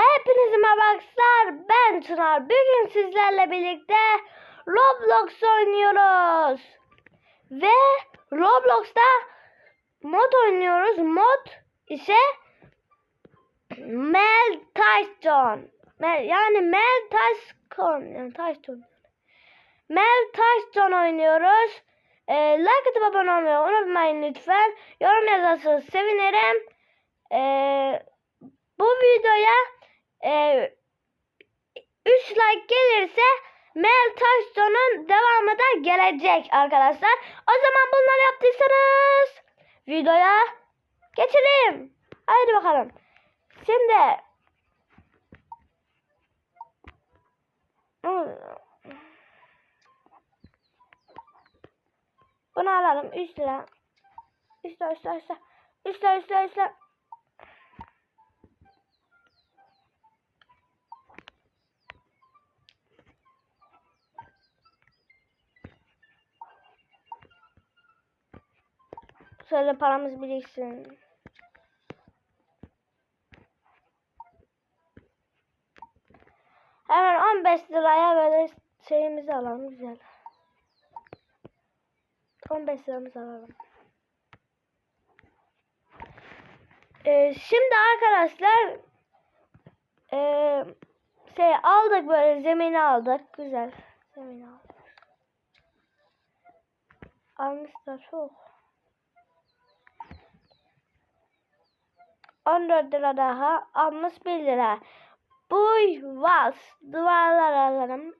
Hepinize merhaba arkadaşlar. Ben Çınar. Bugün sizlerle birlikte Roblox oynuyoruz. Ve Roblox'ta mod oynuyoruz. Mod ise Mel Tyson. Yani Mel Tyson. Yani Tyson. Mel Tyson oynuyoruz. Ee, like atıp abone olmayı unutmayın lütfen. Yorum yazarsanız sevinirim. Ee, bu videoya e, 3 like gelirse Mel Tyson'un devamı da gelecek arkadaşlar. O zaman bunları yaptıysanız videoya geçelim. Haydi bakalım. Şimdi bunu alalım 3 lira. 3 lira 3 lira 3 lira 3 lira 3 lira 3 lira Şöyle paramız biriksin. Hemen 15 liraya böyle şeyimizi alalım güzel. 15 liramızı alalım. Ee, şimdi arkadaşlar ee, şey aldık böyle zemini aldık. Güzel. Zemini aldık. Almışlar çok. 14 lira daha. Almış 1 lira. Buy vals. Duvarlar alalım.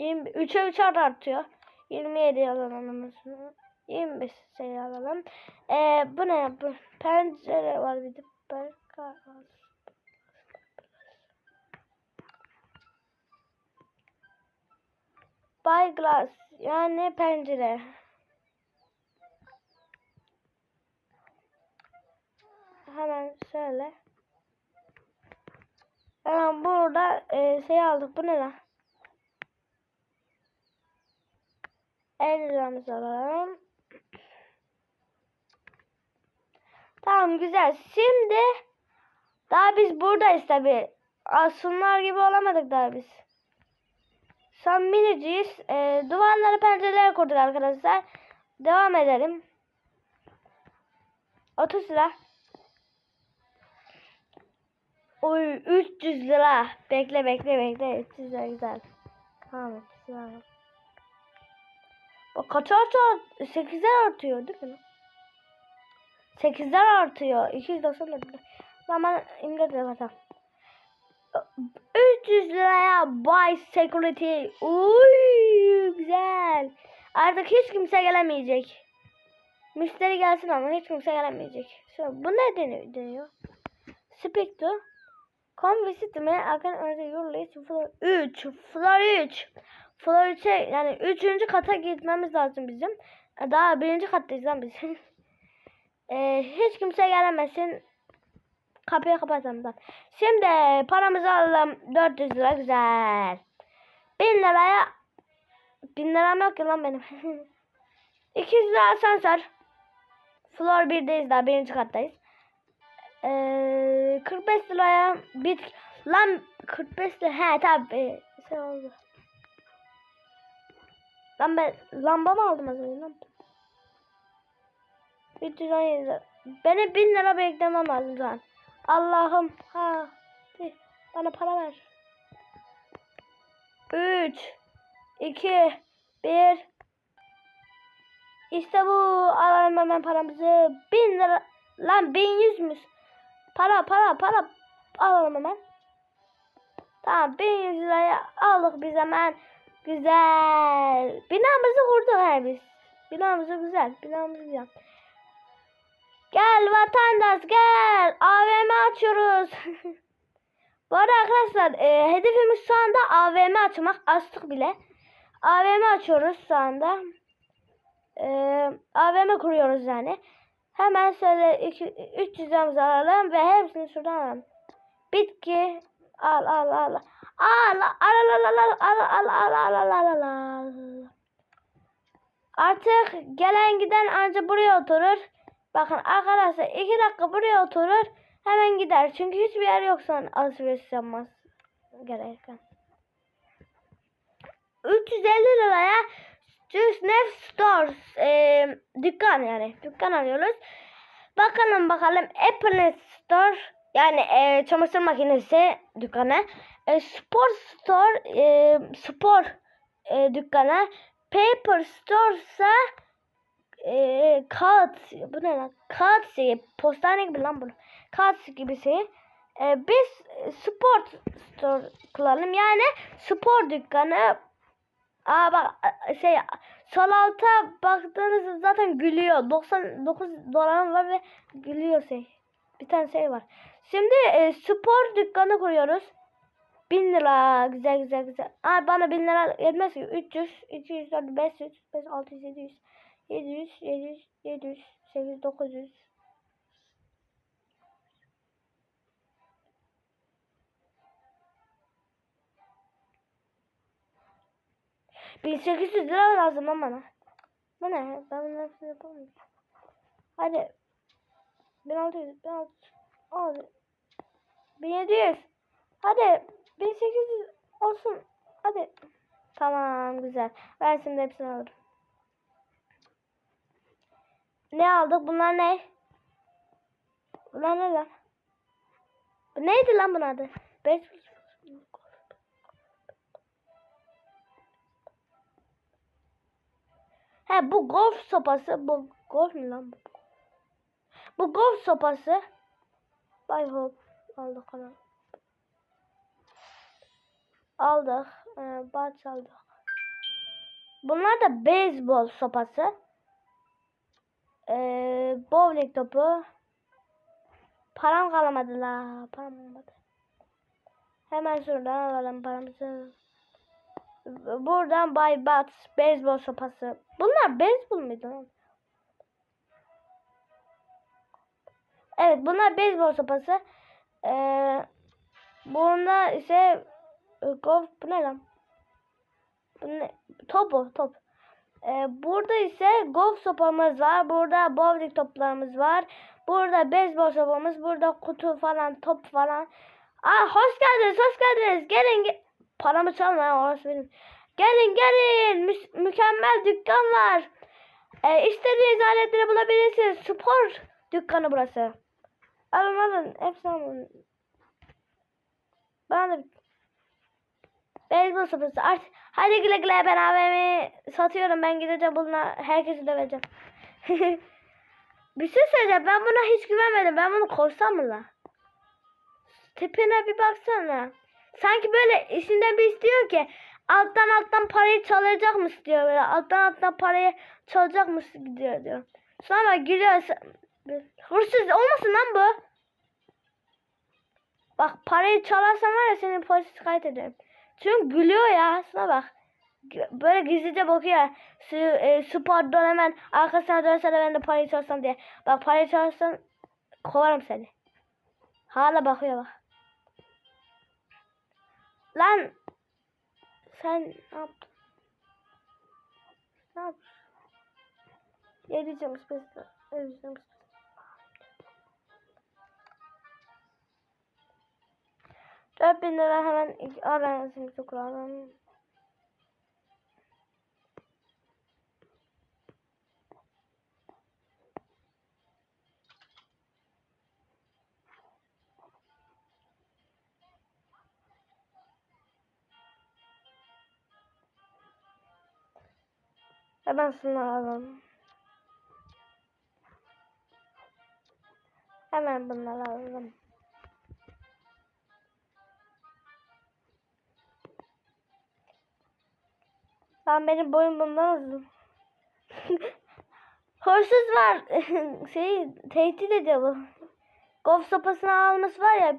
3'e 3 artıyor. 27 alalım. 25 şey alalım. Ee, bu ne? Bu pencere var bir de. Bay glass yani pencere. Hemen şöyle. Hemen burada e, şey aldık. Bu ne lan? 50 liramızı alalım. Tamam güzel. Şimdi daha biz buradayız tabi. Aslınlar gibi olamadık daha biz. Son miniciyiz. E, duvarları pencereleri kurduk arkadaşlar. Devam edelim. 30 lira. Oy 300 lira. Bekle bekle bekle. 300 lira güzel. Tamam 300 lira. Bak kaç artıyor? 8'ler artıyor değil mi? 8'ler artıyor. 290 lira. Zaman imdat yapacağım. 300 liraya buy security. Uy güzel. Artık hiç kimse gelemeyecek. Müşteri gelsin ama hiç kimse gelemeyecek. Şimdi bu ne deniyor? deniyor? Speak to. Come visit me. I can only your list floor 3. Floor 3. Floor 3'e yani 3. kata gitmemiz lazım bizim. E, Daha birinci kattayız lan biz. e, hiç kimse gelemesin. Kapıyı kapatalım ben. Şimdi paramızı alalım. 400 lira güzel. 1000 liraya 1000 liram yok ki lan benim. 200 lira asansör. Floor 1'deyiz daha birinci kattayız. Ee, 45 liraya bit lan 45 lira he tabi şey oldu. Lan ben lamba mı aldım az önce lan? 317 lira. Benim 1000 lira beklemem lazım an. Allah'ım ha. Bana para ver. 3 2 1 İşte bu alalım hemen paramızı. 1000 lira lan 1100 müz. Para para para alalım hemen. Tamam 1100 liraya aldık biz hemen. Güzel. Binamızı kurduk her biz. Binamızı güzel. Binamızı güzel. Gel vatandaş gel. AVM açıyoruz. Bu arada arkadaşlar e, hedefimiz şu anda AVM açmak. Açtık bile. AVM açıyoruz şu anda. E, AVM kuruyoruz yani. Hemen şöyle 300 liramızı alalım ve hepsini şuradan alalım. Bitki al al al. Al al al al al al al al al al al al. Artık gelen giden anca buraya oturur. Bakın arkadaşlar iki dakika buraya oturur. Hemen gider. Çünkü hiçbir yer yoksa alışveriş yapmaz gereken. 350 liraya Nef Stores e, dükkan yani dükkan alıyoruz. Bakalım bakalım Apple Store yani e, çamaşır makinesi dükkanı. E, spor Store e, spor e, dükkanı. Paper Store ise e, kağıt bu ne lan? Kağıt şeyi postane gibi lan bu. Kağıt gibisi. E, biz spor store kullanalım yani spor dükkanı Aa bak şey sol alta baktığınızda zaten gülüyor. 99 dolar var ve gülüyor şey. Bir tane şey var. Şimdi e, spor dükkanı kuruyoruz. 1000 lira güzel güzel güzel. Aa bana 1000 lira yetmez ki. 300, 200, 400, 500, 500, 600, 700, 700, 700, 700, 800, 900. Bin sekiz yüz lira lazım lan bana. Bu ne? Ben bunları hepsini yapamıyorum. Hadi. Bin altı yüz, bin altı yüz. Hadi. Bin yedi yüz. Hadi. Bin sekiz yüz olsun. Hadi. Tamam güzel. Ben şimdi hepsini alırım. Ne aldık? Bunlar ne? Bunlar ne lan? Bu neydi lan bunun adı? Beş He bu golf sopası. Bu golf mu lan bu? Bu golf sopası. Bay hop. Aldık onu. Aldık. Ee, baç aldık. Bunlar da beyzbol sopası. Ee, bowling topu. Param kalmadı la. Param kalmadı. Hemen şuradan alalım paramızı. Buradan Bay Bat beyzbol sopası. Bunlar beyzbol muydu? Evet bunlar beyzbol sopası. Ee, bunda ise e, golf bu ne lan? Bu ne? Top o top. Ee, burada ise golf sopamız var. Burada bowling toplarımız var. Burada beyzbol sopamız. Burada kutu falan top falan. Aa hoş geldiniz hoş geldiniz. Gelin ge Paramı çalma orası benim. Gelin gelin. Mü mükemmel dükkan var. Ee, istediğiniz aletleri bulabilirsiniz. Spor dükkanı burası. Alın alın. Hepsini alın. Bana da Beyzbol sopası. Artık hadi güle güle ben AVM'yi satıyorum. Ben gideceğim bununla herkesi döveceğim. bir şey söyleyeceğim. Ben buna hiç güvenmedim. Ben bunu koysam mı la? Tipine bir baksana. Sanki böyle işinden bir istiyor ki alttan alttan parayı çalacak mı diyor böyle alttan alttan parayı çalacak mı gidiyor diyor. Sonra gülüyor. Hırsız olmasın lan bu. Bak parayı çalarsan var ya seni polis şikayet ederim. Çünkü gülüyor ya. Şuna bak. Böyle gizlice bakıyor. Su, e, su pardon hemen arkasına dönse de ben de parayı çalsam diye. Bak parayı çalarsan kovarım seni. Hala bakıyor bak. Lan sen ne yaptın? Ne yaptın? Yedeceğim spesle. Yedeceğim Dört bin lira hemen arasını kuralım. Hemen şunları alalım. Hemen bunları alalım. Lan benim boyum bundan uzun. Hırsız var. şey tehdit ediyor bu. Golf sopasını alması var ya.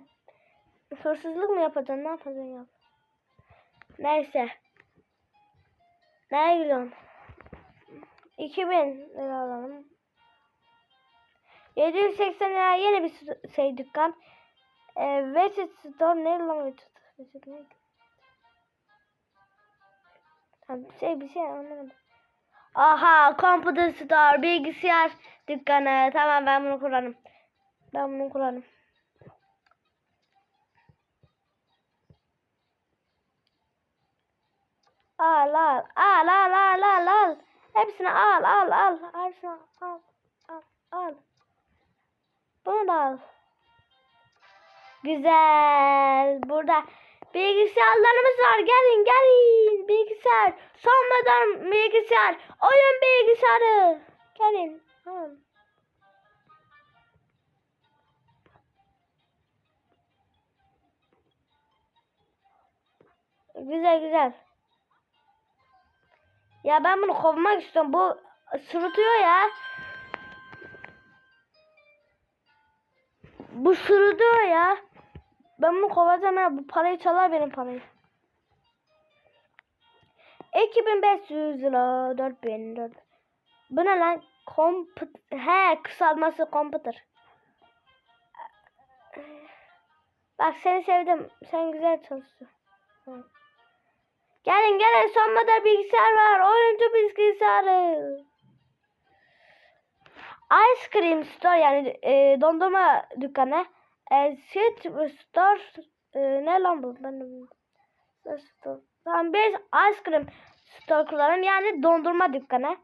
Hırsızlık mı yapacaksın? Ne yapacaksın ya? Neyse. Nereye gidiyorsun? 2000 lira alalım. 780 lira yeni bir şey dükkan. Ee, e, Vesit Store ne lan Vesit ne? Bir şey bir şey anlamadım. Aha Computer Store bilgisayar dükkanı. Tamam ben bunu kullanırım. Ben bunu kullanırım. Al al al al al al al. Hepsini al al al. Hepsini al al al. Bunu da al. Güzel. Burada bilgisayarlarımız var. Gelin gelin. Bilgisayar. Sonradan bilgisayar. Oyun bilgisayarı. Gelin. Alın. Güzel güzel. Ya ben bunu kovmak istiyorum. Bu sırıtıyor ya. Bu sırıtıyor ya. Ben bunu kovacağım ya. Bu parayı çalar benim parayı. 2500 lira 4000 4000. Bu ne lan? Komput He kısaltması computer. Bak seni sevdim. Sen güzel çalıştın. Hı. Gelin gelin son model bilgisayar var. Oyuncu bilgisayarı. Ice cream store yani e, dondurma dükkanı. E, sweet store e, ne lan bu? Ben de bilmiyorum. Store. Tamam biz ice cream store kuralım yani dondurma dükkanı.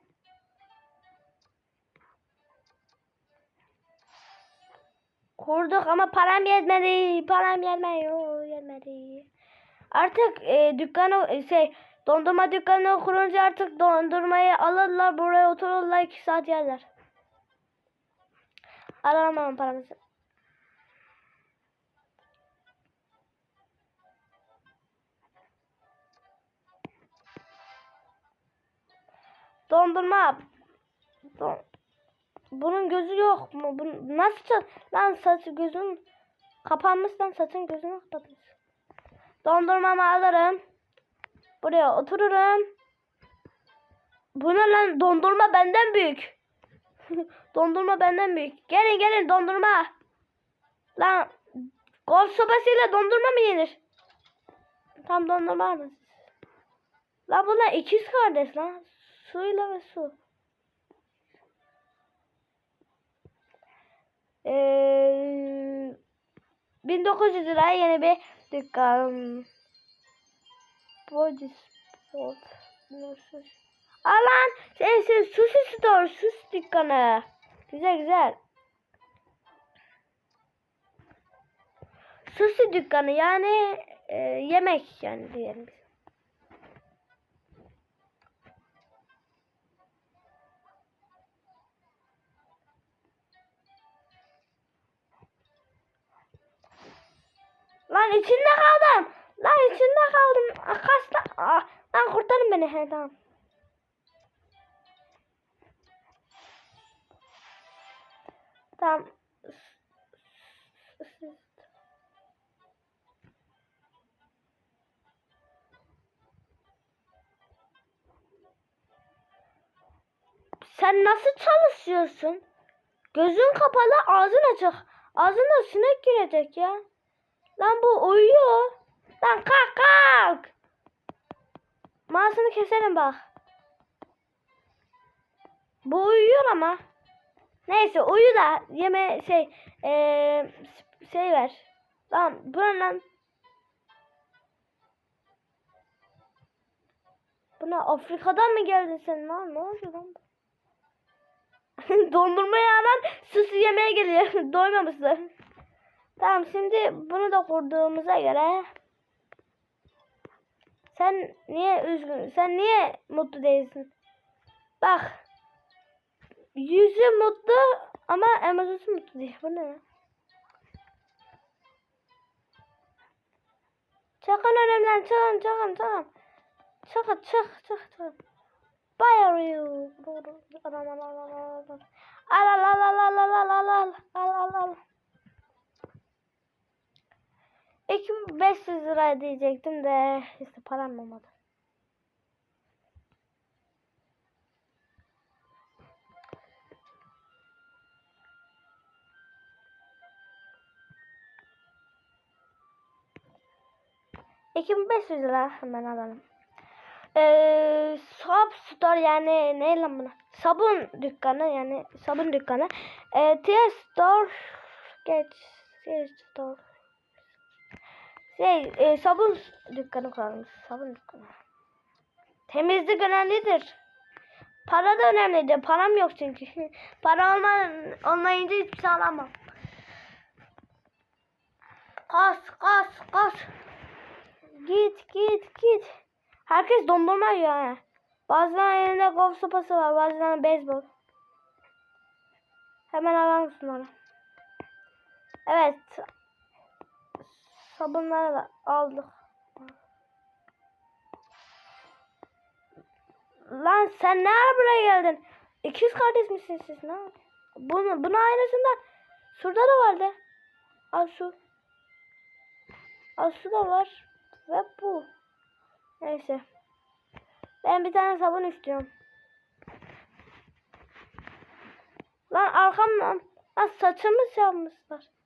Kurduk ama param yetmedi. Param yetmiyor. Yetmedi. Artık e, dükkanı e, şey dondurma dükkanı kurunca artık dondurmayı alırlar buraya otururlar iki saat yerler. Alamam paramızı. Dondurma. Don Bunun gözü yok mu? Bu nasıl lan saçı gözün kapanmış lan saçın gözünü kapatmış. Dondurmamı alırım. Buraya otururum. Bu ne lan? Dondurma benden büyük. dondurma benden büyük. Gelin gelin dondurma. Lan golf sobasıyla dondurma mı yenir? Tam dondurma mı? Lan bunlar ikiz kardeş lan. Suyla ve su. Ee, 1900 liraya yeni bir dükkan. Body sport. Nasıl? Alan şey sushi store, sus dükkanı. Güzel güzel. Sushi dükkanı yani e, yemek yani diyelim. Lan içinde kaldım. Lan içinde kaldım. Ah, Kaçta? Ah, lan kurtarın beni. He tamam. Tamam. Sen nasıl çalışıyorsun? Gözün kapalı, ağzın açık. Ağzına sinek girecek ya. Lan bu uyuyor. Lan kalk kalk. Mağazını keselim bak. Bu uyuyor ama. Neyse uyu da yeme şey eee şey ver. Lan bu ne lan? Buna Afrika'dan mı geldin sen lan? Ne oluyor lan? Dondurma yağından süsü yemeye geliyor. Doymamışlar. Tamam şimdi bunu da kurduğumuza göre sen niye üzgün? Sen niye mutlu değilsin? Bak. Yüzü mutlu ama emoji'si mutlu değil. Bu ne? Çıkın önümden çıkın çıkın çıkın. Çıkın çık çık çık. Bayarıyor. Al al al al al al. Al al al al al al al al al al al al. 2500 lira diyecektim de işte param olmadı. Beş yüz lira hemen alalım. Ee, Soap Store yani ne lan buna? Sabun dükkanı yani sabun dükkanı. Ee, Tear Store geç Tear Store şey e, sabun dükkanı kuralım. Sabun dükkanı. Temizlik önemlidir. Para da önemlidir. Param yok çünkü. Para olma, olmayınca hiçbir şey alamam. Kas, kas, kas. Git, git, git. Herkes dondurma yiyor ha. Bazılarının elinde golf sopası var, bazılarının beyzbol. Hemen alalım şunları. Evet. Sabunları da aldık. Lan sen ne buraya geldin? İkiz kardeş misiniz siz? Ne? Bunu, bunun aynısında şurada da vardı. Al şu. Al şu da var. Ve bu. Neyse. Ben bir tane sabun istiyorum. Lan arkamdan. Lan saçımı yapmışlar.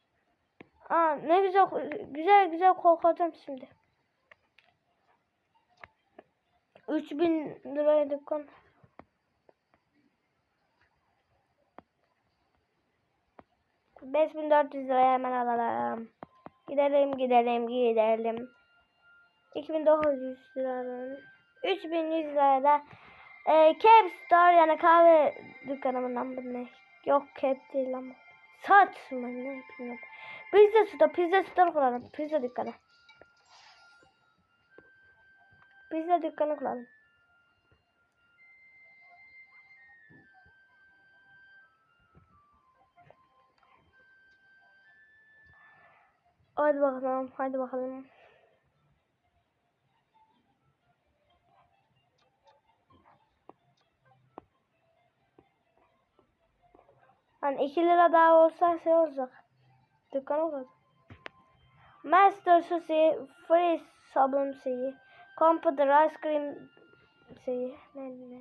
Aa ne güzel güzel güzel kokacağım şimdi. 3000 liraya dükkan. Beş bin dört yüz liraya hemen alalım. Gidelim gidelim gidelim. 2900 liranın 3100 liraya da e, Cap Store yani kahve dükkanımından bu ne? Yok Cap değil ama. Saç mı ne bilmiyorum. Pizza Store, Pizza Store kuralım. Pizza dükkanı. Pizza dükkanı kuralım. Hadi bakalım, hadi bakalım. Hani 2 lira daha olsa şey olacak. Dükkan olacak. Master Sushi, Free sabun şeyi, Computer Ice Cream şeyi. Ne ne?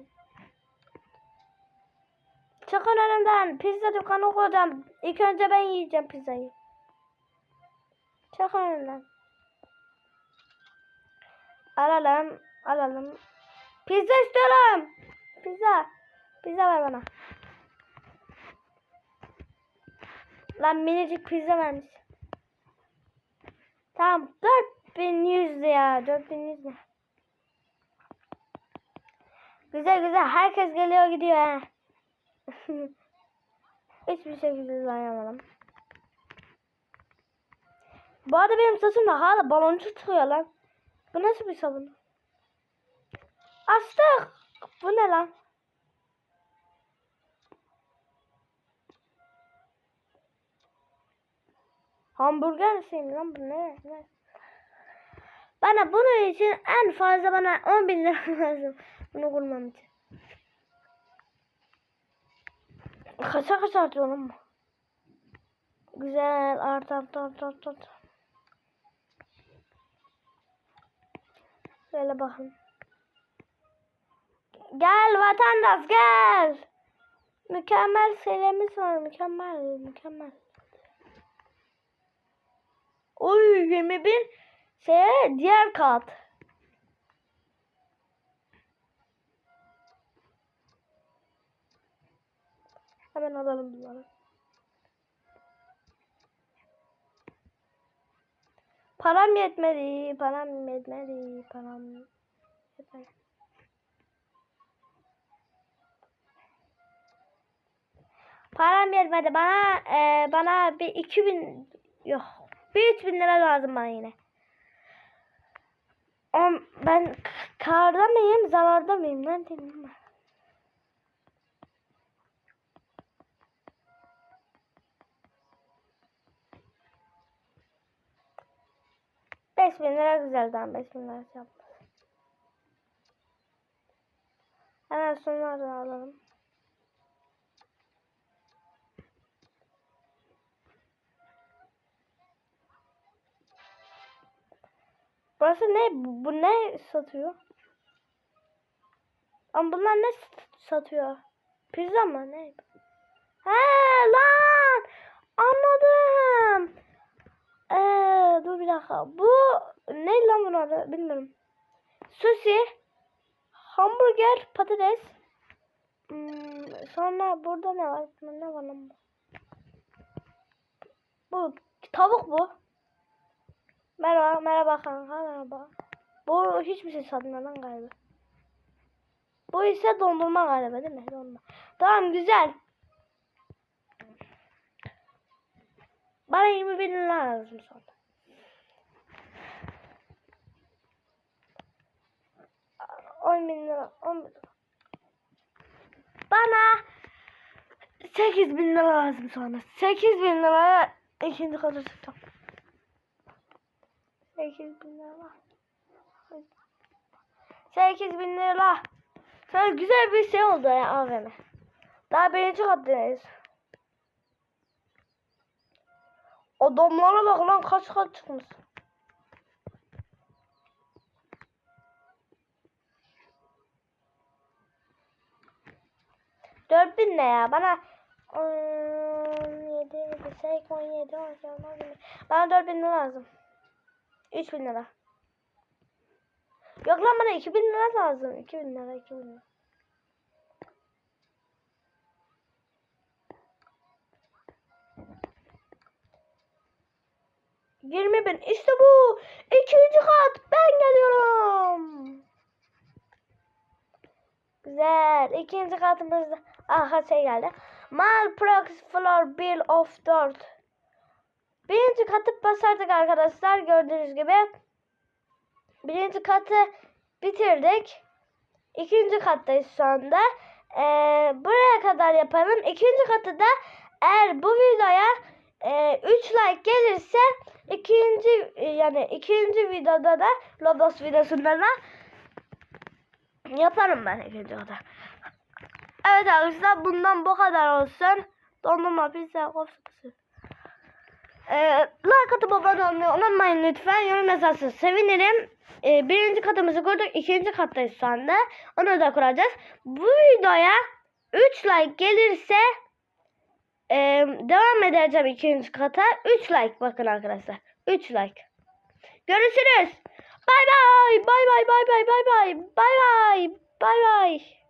Çıkın önümden. Pizza dükkanı kuracağım. İlk önce ben yiyeceğim pizzayı. Çıkın önümden. Alalım. Alalım. Pizza istiyorum. Pizza. Pizza ver bana. Lan minicik pizza vermiş. Tamam 4100 ya 4100 ne? Güzel güzel herkes geliyor gidiyor ha. Hiçbir şekilde dayanamadım. Bu arada benim saçımda hala baloncuk çıkıyor lan. Bu nasıl bir sabun? Açtık. Bu ne lan? Hamburger şey mi lan bu ne? ne? Bana bunun için en fazla bana 10 bin lira lazım. Bunu kurmam için. Kaça kaç artıyor lan bu? Güzel art art art art art. Şöyle bakın. Gel vatandaş gel. Mükemmel serimiz var mükemmel mükemmel. Oy 21 şey diğer kat. Hemen alalım bunları. Param yetmedi, param yetmedi, param yetmedi. Param yetmedi bana e, bana bir 2000 yok bir 3000 lira lazım bana yine. On, ben karda mıyım zararda mıyım ben bilmiyorum. Beş bin lira güzelden beş bin lira yaptı. Hemen şunları alalım. Burası ne? Bu, bu ne satıyor? Ama bunlar ne satıyor? Pizza mı? Ne? He lan! Anladım. Ee, dur bir dakika. Bu ne lan bunun adı? Bilmiyorum. Sushi, hamburger, patates. Hmm, sonra burada ne var? Ne var lan bu? Bu tavuk bu. Merhaba, merhaba kanka, merhaba. Bu hiçbir şey satmıyor lan galiba. Bu ise dondurma galiba değil mi? Dondurma. Tamam güzel. Bana 20 bin lira lazım sonra. On bin lira. On bin lira. Bana 8 bin lira lazım sonra. 8 bin liraya ikinci katı tutacağım. 8 bin lira. 8 bin lira. Sana güzel bir şey oldu ya AVM. Daha birinci kattayız. Adamlara bak lan kaç kat çıkmış. Dört bin ne ya? Bana on yedi, yedi, sekiz, on yedi, on sekiz, on yedi. Bana dört bin lazım. Üç bin lira. Yok lan bana iki bin lira lazım. İki bin lira, iki bin lira. Yirmi bin. İşte bu. İkinci kat. Ben geliyorum. Güzel. İkinci katımızda. Aha şey geldi. Malprox floor bill of 4. Birinci katı basardık arkadaşlar. Gördüğünüz gibi. Birinci katı bitirdik. İkinci kattayız şu anda. Ee, buraya kadar yapalım. İkinci katı da eğer bu videoya 3 like gelirse ikinci e, yani ikinci videoda da Roblox videosunda da yaparım ben ikinci kadar. Evet arkadaşlar bundan bu kadar olsun. Dondurma pizza kofası. Ee, like atıp abone olmayı unutmayın lütfen. Yorum yazarsanız sevinirim. Ee, birinci katımızı kurduk. ikinci kattayız şu anda. Onu da kuracağız. Bu videoya 3 like gelirse e, devam edeceğim ikinci kata. 3 like bakın arkadaşlar. 3 like. Görüşürüz. Bay bay. Bay bay bay bay bay bay. Bay bay. Bay bay.